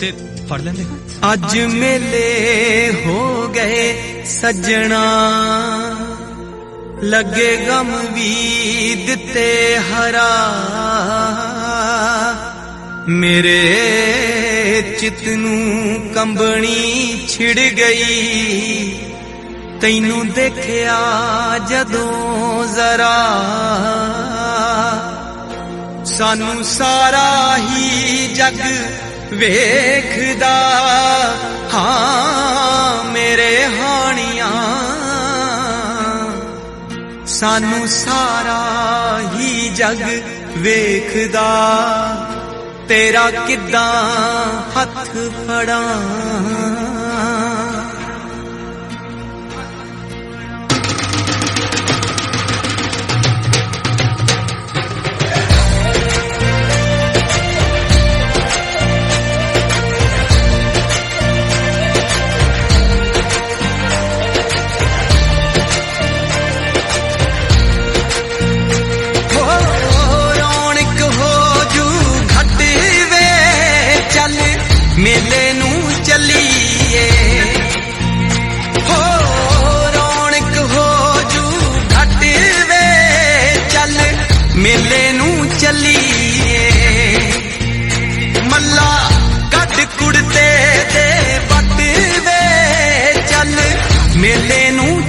ਤੇ ਫੜ ਲੈਂਦੇ। ਅੱਜ ਮੇਲੇ ਹੋ ਗਏ ਸੱਜਣਾ। ਲੱਗੇ ਗਮ ਵੀ ਦਿੱਤੇ ਹਰਾ। ਮੇਰੇ ਚਿਤ ਨੂੰ ਕੰਬਣੀ ਛਿੜ ਗਈ। ਤੈਨੂੰ ਦੇਖਿਆ ਜਦੋਂ ਜ਼ਰਾ। ਸਾਨੂੰ ਸਾਰਾ ਹੀ ਜਗ ਵੇਖਦਾ ਹਾਂ ਮੇਰੇ ਹਾਣੀਆਂ। ਸਾਨੂੰ ਸਾਰਾ ਹੀ ਜਗ ਵੇਖਦਾ ਤੇਰਾ ਕਿੱਦਾਂ ਹੱਥ ਫੜਾਂ।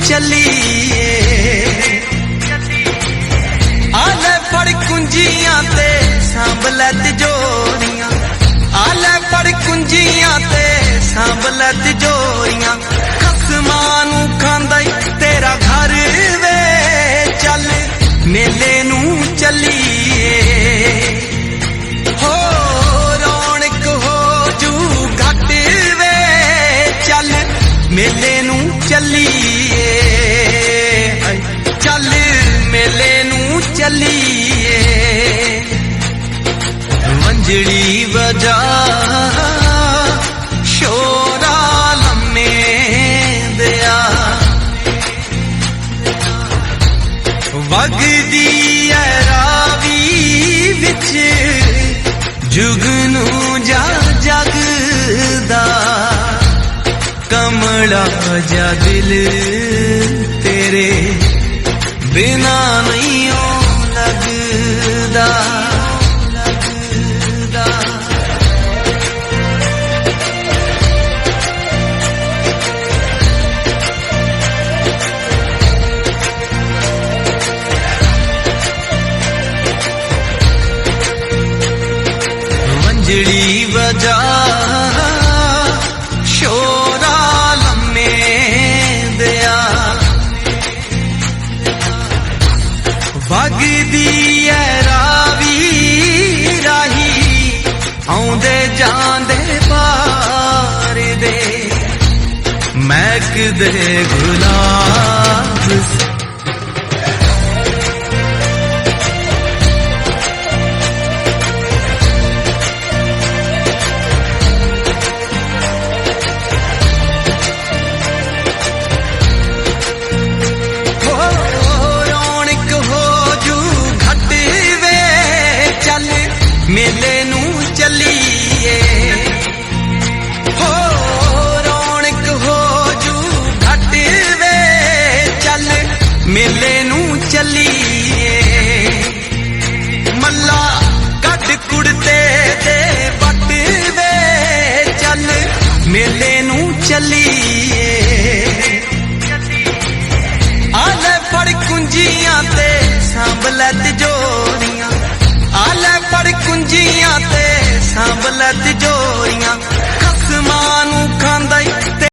ਚੱਲੀਏ। ਆਲੇ ਫੜ ਕੁੰਜੀਆਂ ਤੇ ਸਾਂਭ ਲੈ ਤਿਜੋਰੀਆਂ ਆਲੇ ਫੜ ਕੁੰਜੀਆਂ ਤੇ ਸਾਂਭ ਲੈ ਤਿਜੋਰੀਆਂ ਖਸਮਾਂ ਨੂੰ ਖਾਂਦਾ ਤੇਰਾ ਘਰ ਵੇ। ਚੱਲ ਮੇਲੇ ਨੂੰ ਚੱਲੀਏ। ਹੋ ਰੌਣਕ ਹੋ ਜੂ ਘਟ ਵੇ। ਚੱਲ ਮੇਲੇ ਨੂੰ ਚੱਲੀਏ। ਚੱਲੀਏ ਵੰਜੜੀ ਵਜਾ ਸ਼ੋਰਾ ਲੰਮੇ ਦਿਆ। ਵਗਦੀ ਐ ਰਾਵੀ ਵਿੱਚ ਜੁਗਨੂ ਜਾ ਜਗਦਾ ਕਮਲਾ ਜਾ ਦਿਲ ਤੇਰੇ ਬਿਨਾ ਨਹੀਂ ਵੰਜੜੀ ਵਜਾ ਸ਼ੋਰਾ ਲੰਮੇ ਦਿਆ। ਵਗਦੀ ਐ ਰਾਵੀ ਰਾਹੀ, ਆਉਂਦੇ ਜਾਂਦੇ ਪਾਰ ਦੇ। ਮਹਿਕਦੇ ਗੁਲਾਬ ਚੱਲੀਏ। ਆਲੇ ਫੜ ਕੁੰਜੀਆਂ ਤੇ ਸਾਂਭ ਲੈ